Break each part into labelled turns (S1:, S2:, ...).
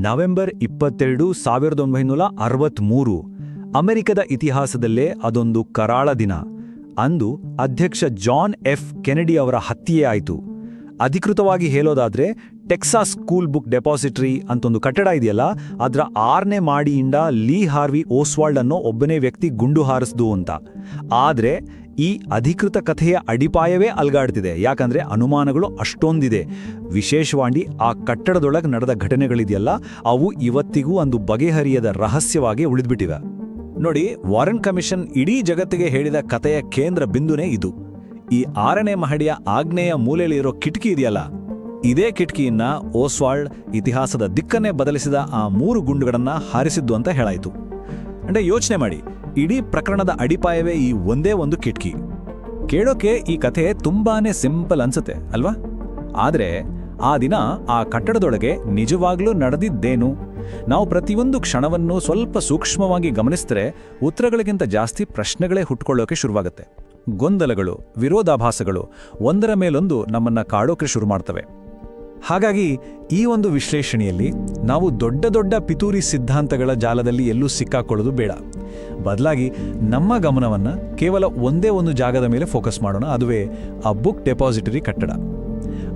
S1: November ಇಪ್ಪತ್ತೆರಡು ಸಾವಿರದ ಒಂಬೈನೂರ ಅರವತ್ಮೂರು. ಅಮೆರಿಕದ ಇತಿಹಾಸದಲ್ಲೇ ಅದೊಂದು ಕರಾಳ ದಿನ. ಅಂದು ಅಧ್ಯಕ್ಷ ಜಾನ್ ಎಫ್ ಕೆನೆಡಿ ಅವರ ಹತ್ಯೆ ಆಯಿತು. ಅಧಿಕೃತವಾಗಿ ಹೇಳೋದಾದ್ರೆ, ಟೆಕ್ಸಾಸ್ ಸ್ಕೂಲ್ ಬುಕ್ ಡೆಪಾಸಿಟರಿ ಅಂತೊಂದು ಕಟ್ಟಡ ಇದೆಯಲ್ಲ, ಅದರ ಆರನೇ ಮಾಡಿಯಿಂದ ಲೀ ಹಾರ್ವಿ ಓಸ್ವಾಲ್ಡ್ ಅನ್ನೋ ಒಬ್ಬನೇ ವ್ಯಕ್ತಿ ಗುಂಡು ಹಾರಿಸ್ದು ಅಂತ. ಆದ್ರೆ ಈ ಅಧಿಕೃತ ಕಥೆಯ ಅಡಿಪಾಯವೇ ಅಲ್ಗಾಡ್ತಿದೆ. ಯಾಕಂದ್ರೆ ಅನುಮಾನಗಳು ಅಷ್ಟೊಂದಿದೆ. ವಿಶೇಷವಾಗಿ ಆ ಕಟ್ಟಡದೊಳಗೆ ನಡೆದ ಘಟನೆಗಳಿದೆಯಲ್ಲ, ಅವು ಇವತ್ತಿಗೂ ಒಂದು ಬಗೆಹರಿಯದ ರಹಸ್ಯವಾಗಿ ಉಳಿದ್ಬಿಟ್ಟಿವೆ. ನೋಡಿ, ವಾರೆನ್ ಕಮಿಷನ್ ಇಡೀ ಜಗತ್ತಿಗೆ ಹೇಳಿದ ಕಥೆಯ ಕೇಂದ್ರ ಬಿಂದುನೇ ಇದು. ಈ ಆರನೇ ಮಹಡಿಯ ಆಗ್ನೇಯ ಮೂಲೆಯಲ್ಲಿರೋ ಕಿಟಕಿ ಇದೆಯಲ್ಲ, ಇದೇ ಕಿಟಕಿಯನ್ನ ಓಸ್ವಾಲ್ಡ್ ಇತಿಹಾಸದ ದಿಕ್ಕನ್ನೇ ಬದಲಿಸಿದ ಆ ಮೂರು ಗುಂಡುಗಳನ್ನ ಹಾರಿಸಿದ್ದು ಅಂತ ಹೇಳಾಯಿತು. ಅಂದ್ರೆ ಯೋಚನೆ ಮಾಡಿ ಇಡೀ ಪ್ರಕರಣದ ಅಡಿಪಾಯವೇ ಈ ಒಂದೇ ಒಂದು ಕಿಟಕಿ. ಕೇಳೋಕೆ ಈ ಕಥೆ ತುಂಬಾನೇ ಸಿಂಪಲ್ ಅನ್ಸುತ್ತೆ, ಅಲ್ವಾ? ಆದ್ರೆ ಆ ದಿನ ಆ ಕಟ್ಟಡದೊಳಗೆ ನಿಜವಾಗ್ಲೂ ನಡೆದಿದ್ದೇನು? ನಾವು ಪ್ರತಿಯೊಂದು ಕ್ಷಣವನ್ನು ಸ್ವಲ್ಪ ಸೂಕ್ಷ್ಮವಾಗಿ ಗಮನಿಸಿದ್ರೆ ಉತ್ತರಗಳಿಗಿಂತ ಜಾಸ್ತಿ ಪ್ರಶ್ನೆಗಳೇ ಹುಟ್ಕೊಳ್ಳೋಕೆ ಶುರುವಾಗುತ್ತೆ. ಗೊಂದಲಗಳು, ವಿರೋಧಾಭಾಸಗಳು ಒಂದರ ಮೇಲೊಂದು ನಮ್ಮನ್ನ ಕಾಡೋಕೆ ಶುರು ಮಾಡ್ತವೆ. ಹಾಗಾಗಿ ಈ ಒಂದು ವಿಶ್ಲೇಷಣೆಯಲ್ಲಿ ನಾವು ದೊಡ್ಡ ದೊಡ್ಡ ಪಿತೂರಿ ಸಿದ್ಧಾಂತಗಳ ಜಾಲದಲ್ಲಿ ಎಲ್ಲೂ ಸಿಕ್ಕಾಕೊಳ್ಳೋದು ಬೇಡ. ಬದಲಾಗಿ ನಮ್ಮ ಗಮನವನ್ನು ಕೇವಲ ಒಂದೇ ಒಂದು ಜಾಗದ ಮೇಲೆ ಫೋಕಸ್ ಮಾಡೋಣ. ಅದುವೇ ಆ ಬುಕ್ ಡೆಪಾಸಿಟರಿ ಕಟ್ಟಡ.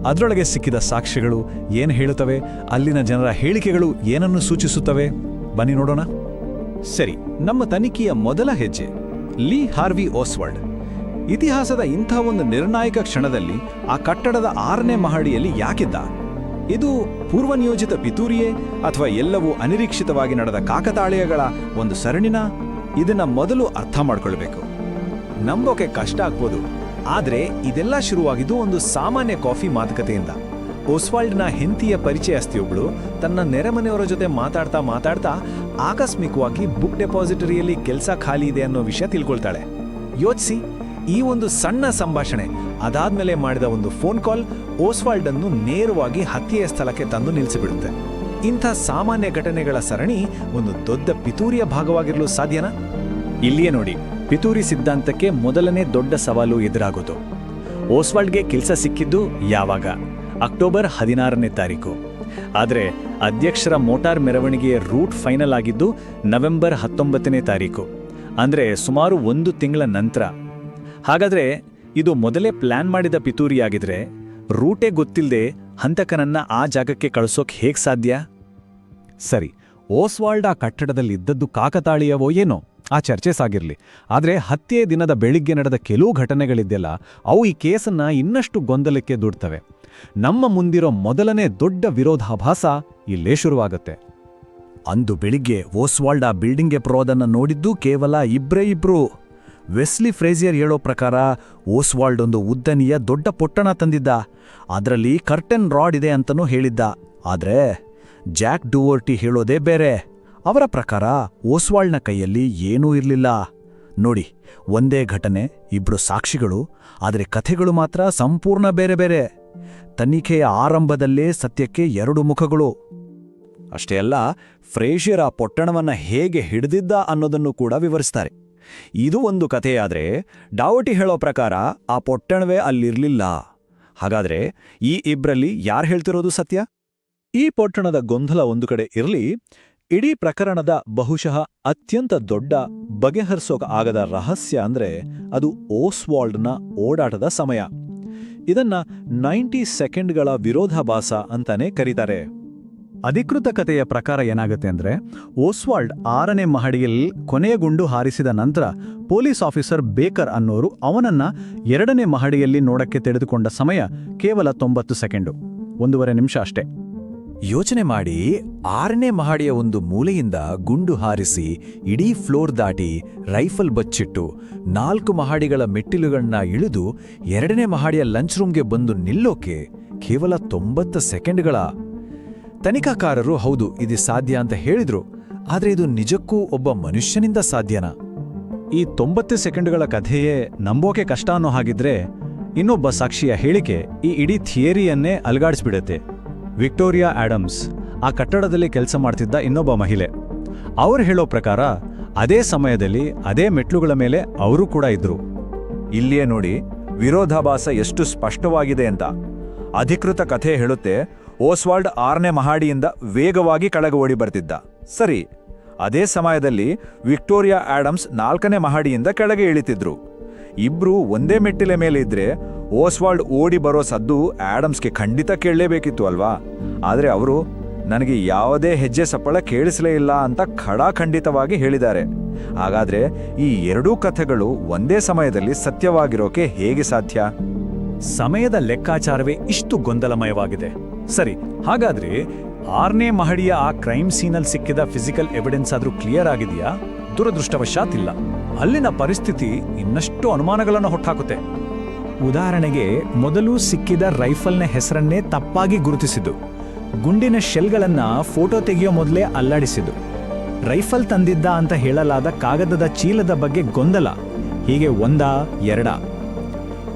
S1: ಅದರೊಳಗೆ ಸಿಕ್ಕಿದ ಸಾಕ್ಷ್ಯಗಳು ಏನು ಹೇಳುತ್ತವೆ? ಅಲ್ಲಿನ ಜನರ ಹೇಳಿಕೆಗಳು ಏನನ್ನು ಸೂಚಿಸುತ್ತವೆ? ಬನ್ನಿ ನೋಡೋಣ. ಸರಿ, ನಮ್ಮ ತನಿಖೆಯ ಮೊದಲ ಹೆಜ್ಜೆ ಲೀ ಹಾರ್ವಿ ಓಸ್ವರ್ಡ್ ಇತಿಹಾಸದ ಇಂಥ ಒಂದು ನಿರ್ಣಾಯಕ ಕ್ಷಣದಲ್ಲಿ ಆ ಕಟ್ಟಡದ ಆರನೇ ಮಹಡಿಯಲ್ಲಿ ಯಾಕಿದ್ದ? ಇದು ಪೂರ್ವನಿಯೋಜಿತ ಪಿತೂರಿಯೇ ಅಥವಾ ಎಲ್ಲವೂ ಅನಿರೀಕ್ಷಿತವಾಗಿ ನಡೆದ ಕಾಕತಾಳೀಯಗಳ ಒಂದು ಸರಣಿನ? ಇದನ್ನ ಮೊದಲು ಅರ್ಥ ಮಾಡ್ಕೊಳ್ಬೇಕು. ನಂಬೋಕೆ ಕಷ್ಟ ಆಗ್ಬೋದು. ಆದ್ರೆ ಇದೆಲ್ಲ ಶುರುವಾಗಿದ್ದು ಒಂದು ಸಾಮಾನ್ಯ ಕಾಫಿ ಮಾತುಕತೆಯಿಂದ. ಓಸ್ವಾಲ್ಡ್ನ ಹೆಂತಿಯ ಪರಿಚಯಸ್ತಿಯೊಬ್ಳು ತನ್ನ ನೆರೆಮನೆಯವರ ಜೊತೆ ಮಾತಾಡ್ತಾ ಮಾತಾಡ್ತಾ ಆಕಸ್ಮಿಕವಾಗಿ ಬುಕ್ ಡೆಪಾಸಿಟರಿಯಲ್ಲಿ ಕೆಲಸ ಖಾಲಿ ಇದೆ ಅನ್ನೋ ವಿಷಯ ತಿಳ್ಕೊಳ್ತಾಳೆ. ಯೋಚಿಸಿ, ಈ ಒಂದು ಸಣ್ಣ ಸಂಭಾಷಣೆ ಅದಾದ್ಮೇಲೆ ಮಾಡಿದ ಒಂದು ಫೋನ್ ಕಾಲ್ ಓಸ್ವಾಲ್ಡ್ ಅನ್ನು ನೇರವಾಗಿ ಹತ್ಯೆಯ ಸ್ಥಳಕ್ಕೆ ತಂದು ನಿಲ್ಲಿಸಿಬಿಡುತ್ತೆ ಇಂಥ ಸಾಮಾನ್ಯ ಘಟನೆಗಳ ಸರಣಿ ಒಂದು ದೊಡ್ಡ ಪಿತೂರಿಯ ಭಾಗವಾಗಿರಲು ಸಾಧ್ಯನಾ? ಇಲ್ಲಿಯೇ ನೋಡಿ, ಪಿತೂರಿ ಸಿದ್ಧಾಂತಕ್ಕೆ ಮೊದಲನೇ ದೊಡ್ಡ ಸವಾಲು ಎದುರಾಗೋದು. ಓಸ್ವಾಲ್ಡ್ಗೆ ಕೆಲಸ ಸಿಕ್ಕಿದ್ದು ಯಾವಾಗ? ಅಕ್ಟೋಬರ್ ಹದಿನಾರನೇ ತಾರೀಕು. ಆದರೆ ಅಧ್ಯಕ್ಷರ ಮೋಟಾರ್ ಮೆರವಣಿಗೆಯ ರೂಟ್ ಫೈನಲ್ ಆಗಿದ್ದು ನವೆಂಬರ್ ಹತ್ತೊಂಬತ್ತನೇ ತಾರೀಕು. ಅಂದ್ರೆ ಸುಮಾರು ಒಂದು ತಿಂಗಳ ನಂತರ. ಹಾಗಾದ್ರೆ ಇದು ಮೊದಲೇ ಪ್ಲಾನ್ ಮಾಡಿದ ಪಿತೂರಿಯಾಗಿದ್ರೆ ರೂಟೇ ಗೊತ್ತಿಲ್ಲದೆ ಹಂತಕನನ್ನ ಆ ಜಾಗಕ್ಕೆ ಕಳಿಸೋಕೆ ಹೇಗೆ ಸಾಧ್ಯ? ಸರಿ ಓಸ್ವಾಲ್ಡ್ ಆ ಕಟ್ಟಡದಲ್ಲಿದ್ದದ್ದು ಕಾಕತಾಳೀಯವೋ ಏನೋ? ಆ ಚರ್ಚೆ ಸಾಗಿರಲಿ ಆದ್ರೆ ಹತ್ಯೆ ದಿನದ ಬೆಳಿಗ್ಗೆ ನಡೆದ ಕೆಲವು ಘಟನೆಗಳಿದ್ದೆಲ್ಲ ಅವು ಈ ಕೇಸನ್ನ ಇನ್ನಷ್ಟು ಗೊಂದಲಕ್ಕೆ ದುಡ್ತವೆ. ನಮ್ಮ ಮುಂದಿರೋ ಮೊದಲನೇ ದೊಡ್ಡ ವಿರೋಧಾಭಾಸ ಇಲ್ಲೇ ಶುರುವಾಗುತ್ತೆ. ಅಂದು ಬೆಳಿಗ್ಗೆ ಓಸ್ವಾಲ್ಡ್ ಆ ಬಿಲ್ಡಿಂಗ್ಗೆ ಪ್ರೋದನ್ನು ನೋಡಿದ್ದು ಕೇವಲ ಇಬ್ರೇ ಇಬ್ರು. ವೆಸ್ಲಿ ಫ್ರೇಜಿಯರ್ ಹೇಳೋ ಪ್ರಕಾರ ಓಸ್ವಾಲ್ಡ್ ಒಂದು ಉದ್ದನೆಯ ದೊಡ್ಡ ಪೊಟ್ಟಣ ತಂದಿದ್ದ. ಅದರಲ್ಲಿ ಕರ್ಟನ್ ರಾಡ್ ಇದೆ ಅಂತನೂ ಹೇಳಿದ್ದ. ಆದ್ರೆ ಜಾಕ್ ಡುವರ್ಟಿ ಹೇಳೋದೇ ಬೇರೆ. ಅವರ ಪ್ರಕಾರ ಓಸ್ವಾಳ್ನ ಕೈಯಲ್ಲಿ ಏನೂ ಇರಲಿಲ್ಲ. ನೋಡಿ, ಒಂದೇ ಘಟನೆ, ಇಬ್ರು ಸಾಕ್ಷಿಗಳು, ಆದರೆ ಕಥೆಗಳು ಮಾತ್ರ ಸಂಪೂರ್ಣ ಬೇರೆ ಬೇರೆ. ತನಿಖೆಯ ಆರಂಭದಲ್ಲೇ ಸತ್ಯಕ್ಕೆ ಎರಡು ಮುಖಗಳು. ಅಷ್ಟೇ ಅಲ್ಲ, ಫ್ರೇಷಿಯರ್ ಆ ಪೊಟ್ಟಣವನ್ನ ಹೇಗೆ ಹಿಡಿದಿದ್ದ ಅನ್ನೋದನ್ನು ಕೂಡ ವಿವರಿಸ್ತಾರೆ. ಇದು ಒಂದು ಕಥೆಯಾದರೆ, ಡಾವಟಿ ಹೇಳೋ ಪ್ರಕಾರ ಆ ಪೊಟ್ಟಣವೇ ಅಲ್ಲಿರಲಿಲ್ಲ. ಹಾಗಾದ್ರೆ ಈ ಇಬ್ರಲ್ಲಿ ಯಾರು ಹೇಳ್ತಿರೋದು ಸತ್ಯ? ಈ ಪೊಟ್ಟಣದ ಗೊಂದಲ ಒಂದು ಕಡೆ ಇರಲಿ ಇಡೀ ಪ್ರಕರಣದ ಬಹುಶಃ ಅತ್ಯಂತ ದೊಡ್ಡ ಬಗೆಹರಿಸೋಕ ಆಗದ ರಹಸ್ಯ ಅಂದ್ರೆ ಅದು ಓಸ್ವಾಲ್ಡ್ನ ಓಡಾಟದ ಸಮಯ. ಇದನ್ನ ನೈಂಟಿ ಸೆಕೆಂಡ್ಗಳ ವಿರೋಧಾಭಾಸ ಅಂತಾನೆ ಕರೀತಾರೆ. ಅಧಿಕೃತ ಕಥೆಯ ಪ್ರಕಾರ ಏನಾಗುತ್ತೆ ಅಂದ್ರೆ, ಓಸ್ವಾಲ್ಡ್ ಆರನೇ ಮಹಡಿಯಲ್ಲಿ ಕೊನೆಯ ಗುಂಡು ಹಾರಿಸಿದ ನಂತರ ಪೊಲೀಸ್ ಆಫೀಸರ್ ಬೇಕರ್ ಅನ್ನೋರು ಅವನನ್ನ ಎರಡನೇ ಮಹಡಿಯಲ್ಲಿ ನೋಡಕ್ಕೆ ತೆಗೆದುಕೊಂಡ ಸಮಯ ಕೇವಲ ತೊಂಬತ್ತು ಸೆಕೆಂಡು. ಒಂದೂವರೆ ನಿಮಿಷ ಅಷ್ಟೇ. ಯೋಚನೆ ಮಾಡಿ ಆರನೇ ಮಹಡಿಯ ಒಂದು ಮೂಲೆಯಿಂದ ಗುಂಡು ಹಾರಿಸಿ ಇಡೀ ಫ್ಲೋರ್ ದಾಟಿ ರೈಫಲ್ ಬಚ್ಚಿಟ್ಟು ನಾಲ್ಕು ಮಹಡಿಗಳ ಮೆಟ್ಟಿಲುಗಳನ್ನ ಇಳಿದು ಎರಡನೇ ಮಹಡಿಯ ಲಂಚ್ ರೂಮ್ಗೆ ಬಂದು ನಿಲ್ಲೋಕೆ ಕೇವಲ ತೊಂಬತ್ತು ಸೆಕೆಂಡ್ಗಳ. ತನಿಖಾಕಾರರು ಹೌದು, ಇದು ಸಾಧ್ಯ ಅಂತ ಹೇಳಿದ್ರು, ಆದರೆ ಇದು ನಿಜಕ್ಕೂ ಒಬ್ಬ ಮನುಷ್ಯನಿಂದ ಸಾಧ್ಯನಾ? ಈ ತೊಂಬತ್ತು ಸೆಕೆಂಡ್ಗಳ ಕಥೆಯೇ ನಂಬೋಕೆ ಕಷ್ಟ ಅನ್ನೋ ಹಾಗಿದ್ರೆ ಇನ್ನೊಬ್ಬ ಸಾಕ್ಷಿಯ ಹೇಳಿಕೆ ಈ ಇಡೀ ಥಿಯರಿಯನ್ನೇ ಅಲ್ಗಾಡಿಸ್ಬಿಡುತ್ತೆ. ವಿಕ್ಟೋರಿಯಾ ಆಡಮ್ಸ್ ಆ ಕಟ್ಟಡದಲ್ಲಿ ಕೆಲಸ ಮಾಡ್ತಿದ್ದ ಇನ್ನೊಬ್ಬ ಮಹಿಳೆ. ಅವ್ರು ಹೇಳೋ ಪ್ರಕಾರ ಅದೇ ಸಮಯದಲ್ಲಿ ಅದೇ ಮೆಟ್ಲುಗಳ ಮೇಲೆ ಅವರು ಕೂಡ ಇದ್ರು. ಇಲ್ಲಿಯೇ ನೋಡಿ ವಿರೋಧಾಭಾಸ ಎಷ್ಟು ಸ್ಪಷ್ಟವಾಗಿದೆ ಅಂತ. ಅಧಿಕೃತ ಕಥೆ ಹೇಳುತ್ತೆ
S2: ಓಸ್ವಾಲ್ಡ್ ಆರನೇ ಮಹಡಿಯಿಂದ ವೇಗವಾಗಿ ಕಳಗ ಓಡಿ ಬರ್ತಿದ್ದ. ಸರಿ, ಅದೇ ಸಮಯದಲ್ಲಿ ವಿಕ್ಟೋರಿಯಾ ಆಡಮ್ಸ್ ನಾಲ್ಕನೇ ಮಹಡಿಯಿಂದ ಕೆಳಗೆ ಇಳಿತಿದ್ರು. ಇಬ್ರು ಒಂದೇ ಮೆಟ್ಟಿಲ ಮೇಲೆ ಇದ್ರೆ ಓಸ್ವಾಲ್ಡ್ ಓಡಿ ಬರೋ ಸದ್ದು ಆಡಮ್ಸ್ಗೆ ಖಂಡಿತ ಕೇಳಲೇಬೇಕಿತ್ತು ಅಲ್ವಾ? ಆದರೆ ಅವರು ನನಗೆ ಯಾವುದೇ ಹೆಜ್ಜೆ ಸಪ್ಪಳ ಕೇಳಿಸಲೇ ಇಲ್ಲ ಅಂತ ಖಡಾಖಂಡಿತವಾಗಿ ಹೇಳಿದ್ದಾರೆ. ಹಾಗಾದ್ರೆ ಈ ಎರಡೂ ಕಥೆಗಳು ಒಂದೇ ಸಮಯದಲ್ಲಿ ಸತ್ಯವಾಗಿರೋಕೆ ಹೇಗೆ ಸಾಧ್ಯ?
S1: ಸಮಯದ ಲೆಕ್ಕಾಚಾರವೇ ಇಷ್ಟು ಗೊಂದಲಮಯವಾಗಿದೆ. ಸರಿ, ಹಾಗಾದ್ರೆ ಆರನೇ ಮಹಡಿಯ ಆ ಕ್ರೈಮ್ ಸೀನಲ್ಲಿ ಸಿಕ್ಕಿದ ಫಿಸಿಕಲ್ ಎವಿಡೆನ್ಸ್ ಆದ್ರೂ ಕ್ಲಿಯರ್ ಆಗಿದೆಯಾ? ದುರದೃಷ್ಟವಶಾತ್ ಇಲ್ಲ. ಅಲ್ಲಿನ ಪರಿಸ್ಥಿತಿ ಇನ್ನಷ್ಟು ಅನುಮಾನಗಳನ್ನು ಹೊಟ್ಟಾಕುತ್ತೆ. ಉದಾಹರಣೆಗೆ, ಮೊದಲು ಸಿಕ್ಕಿದ ರೈಫಲ್ನ ಹೆಸರನ್ನೇ ತಪ್ಪಾಗಿ ಗುರುತಿಸಿದ್ದು. ಗುಂಡಿನ ಶೆಲ್ಗಳನ್ನ ಫೋಟೋ ತೆಗೆಯೋ ಮೊದಲೇ ಅಲ್ಲಾಡಿಸಿದ್ದು. ರೈಫಲ್ ತಂದಿದ್ದ ಅಂತ ಹೇಳಲಾದ ಕಾಗದದ ಚೀಲದ ಬಗ್ಗೆ ಗೊಂದಲ. ಹೀಗೆ ಒಂದಾ, ಎರಡ?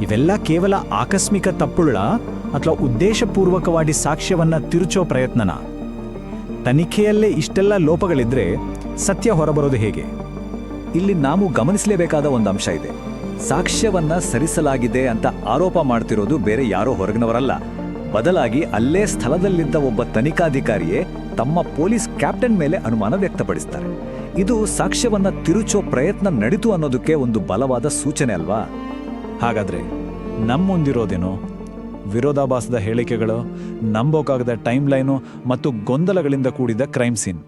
S1: ಇವೆಲ್ಲ ಕೇವಲ ಆಕಸ್ಮಿಕ ತಪ್ಪುಳ ಅಥವಾ ಉದ್ದೇಶಪೂರ್ವಕವಾಗಿ ಸಾಕ್ಷ್ಯವನ್ನ ತಿರುಚೋ ಪ್ರಯತ್ನನ? ತನಿಖೆಯಲ್ಲೇ ಇಷ್ಟೆಲ್ಲ ಲೋಪಗಳಿದ್ರೆ ಸತ್ಯ ಹೊರಬರೋದು ಹೇಗೆ?
S3: ಇಲ್ಲಿ ನಾವು ಗಮನಿಸಲೇಬೇಕಾದ ಒಂದು ಅಂಶ ಇದೆ. ಸಾಕ್ಷ್ಯವನ್ನ ಸರಿಸಲಾಗಿದೆ ಅಂತ ಆರೋಪ ಮಾಡ್ತಿರೋದು ಬೇರೆ ಯಾರೋ ಹೊರಗಿನವರಲ್ಲ. ಬದಲಾಗಿ ಅಲ್ಲೇ ಸ್ಥಳದಲ್ಲಿದ್ದ ಒಬ್ಬ ತನಿಖಾಧಿಕಾರಿಯೇ ತಮ್ಮ ಪೊಲೀಸ್ ಕ್ಯಾಪ್ಟನ್ ಮೇಲೆ ಅನುಮಾನ ವ್ಯಕ್ತಪಡಿಸ್ತಾರೆ. ಇದು ಸಾಕ್ಷ್ಯವನ್ನ ತಿರುಚೋ ಪ್ರಯತ್ನ ನಡೀತು ಅನ್ನೋದಕ್ಕೆ ಒಂದು ಬಲವಾದ ಸೂಚನೆ ಅಲ್ವಾ?
S1: ಹಾಗಾದ್ರೆ ನಮ್ಮೊಂದಿರೋದೇನೋ ವಿರೋಧಾಭಾಸದ ಹೇಳಿಕೆಗಳು, ನಂಬೋಕಾಗದ ಟೈಮ್ ಲೈನು ಮತ್ತು ಗೊಂದಲಗಳಿಂದ ಕೂಡಿದ ಕ್ರೈಮ್ ಸೀನ್.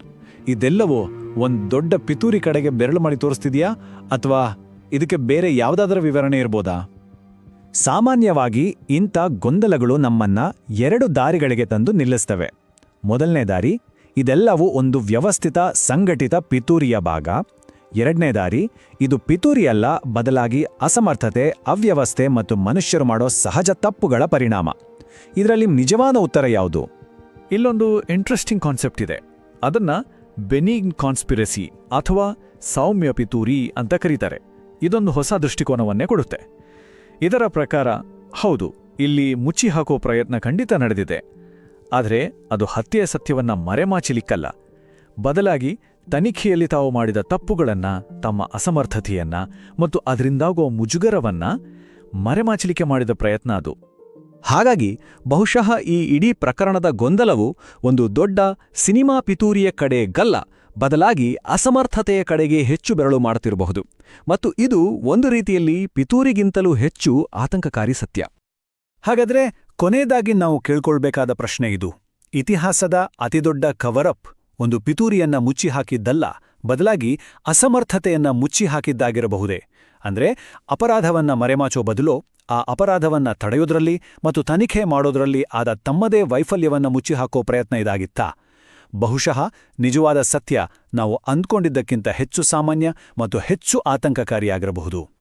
S1: ಇದೆಲ್ಲವೂ ಒಂದು ದೊಡ್ಡ ಪಿತೂರಿ ಕಡೆಗೆ ಬೆರಳು ಮಾಡಿ ತೋರಿಸ್ತಿದ್ಯಾ? ಅಥವಾ ಇದಕ್ಕೆ ಬೇರೆ ಯಾವುದಾದ್ರೂ ವಿವರಣೆ ಇರ್ಬೋದಾ? ಸಾಮಾನ್ಯವಾಗಿ ಇಂಥ ಗೊಂದಲಗಳು ನಮ್ಮನ್ನ ಎರಡು ದಾರಿಗಳಿಗೆ ತಂದು ನಿಲ್ಲಿಸ್ತವೆ. ಮೊದಲನೇ ದಾರಿ, ಇದೆಲ್ಲವೂ ಒಂದು ವ್ಯವಸ್ಥಿತ, ಸಂಘಟಿತ ಪಿತೂರಿಯ ಭಾಗ. ಎರಡನೇ ದಾರಿ, ಇದು ಪಿತೂರಿಯಲ್ಲ, ಬದಲಾಗಿ ಅಸಮರ್ಥತೆ, ಅವ್ಯವಸ್ಥೆ ಮತ್ತು ಮನುಷ್ಯರು ಮಾಡೋ ಸಹಜ ತಪ್ಪುಗಳ ಪರಿಣಾಮ. ಇದರಲ್ಲಿ ನಿಜವಾದ ಉತ್ತರ ಯಾವುದು? ಇಲ್ಲೊಂದು ಇಂಟ್ರೆಸ್ಟಿಂಗ್ ಕಾನ್ಸೆಪ್ಟ್ ಇದೆ. ಅದನ್ನ ಬೆನಿಗ್ನ್ ಕಾನ್ಸ್ಪಿರಸಿ ಅಥವಾ ಸೌಮ್ಯ ಪಿತೂರಿ ಅಂತ ಕರೀತಾರೆ. ಇದೊಂದು ಹೊಸ ದೃಷ್ಟಿಕೋನವನ್ನೇ ಕೊಡುತ್ತೆ. ಇದರ ಪ್ರಕಾರ, ಹೌದು, ಇಲ್ಲಿ ಮುಚ್ಚಿ ಹಾಕೋ ಪ್ರಯತ್ನ ಖಂಡಿತ ನಡೆದಿದೆ. ಆದರೆ ಅದು ಹತ್ಯೆಯ ಸತ್ಯವನ್ನ ಮರೆಮಾಚಲಿಕ್ಕಲ್ಲ. ಬದಲಾಗಿ ತನಿಖೆಯಲ್ಲಿ ತಾವು ಮಾಡಿದ ತಪ್ಪುಗಳನ್ನ, ತಮ್ಮ ಅಸಮರ್ಥತೆಯನ್ನ ಮತ್ತು ಅದರಿಂದಾಗುವ ಮುಜುಗರವನ್ನ ಮರೆಮಾಚಲಿಕೆ ಮಾಡಿದ ಪ್ರಯತ್ನ ಅದು. ಹಾಗಾಗಿ ಬಹುಶಃ ಈ ಇಡೀ ಪ್ರಕರಣದ ಗೊಂದಲವು ಒಂದು ದೊಡ್ಡ ಸಿನಿಮಾ ಪಿತೂರಿಯ ಕಡೆ ಗಲ್ಲ, ಬದಲಾಗಿ ಅಸಮರ್ಥತೆಯ ಕಡೆಗೆ ಹೆಚ್ಚು ಬೆರಳು ಮಾಡುತ್ತಿರಬಹುದು. ಮತ್ತು ಇದು ಒಂದು ರೀತಿಯಲ್ಲಿ ಪಿತೂರಿಗಿಂತಲೂ ಹೆಚ್ಚು ಆತಂಕಕಾರಿ ಸತ್ಯ. ಹಾಗಾದ್ರೆ ಕೊನೆಯದಾಗಿ ನಾವು ಕೇಳ್ಕೊಳ್ಬೇಕಾದ ಪ್ರಶ್ನೆ ಇದು. ಇತಿಹಾಸದ ಅತಿದೊಡ್ಡ ಕವರಪ್ ಒಂದು ಪಿತೂರಿಯನ್ನ ಮುಚ್ಚಿ ಹಾಕಿದ್ದಲ್ಲ ಬದಲಾಗಿ ಅಸಮರ್ಥತೆಯನ್ನ ಮುಚ್ಚಿ ಹಾಕಿದ್ದಾಗಿರಬಹುದೇ? ಅಂದ್ರೆ ಅಪರಾಧವನ್ನ ಮರೆಮಾಚೋ ಬದಲು ಆ ಅಪರಾಧವನ್ನ ತಡೆಯೋದ್ರಲ್ಲಿ ಮತ್ತು ತನಿಖೆ ಮಾಡೋದ್ರಲ್ಲಿ ಆದ ತಮ್ಮದೇ ವೈಫಲ್ಯವನ್ನ ಮುಚ್ಚಿಹಾಕೋ ಪ್ರಯತ್ನ ಇದಾಗಿತ್ತಾ? ಬಹುಶಃ ನಿಜವಾದ ಸತ್ಯ ನಾವು ಅಂದ್ಕೊಂಡಿದ್ದಕ್ಕಿಂತ ಹೆಚ್ಚು ಸಾಮಾನ್ಯ ಮತ್ತು ಹೆಚ್ಚು ಆತಂಕಕಾರಿಯಾಗಿರಬಹುದು.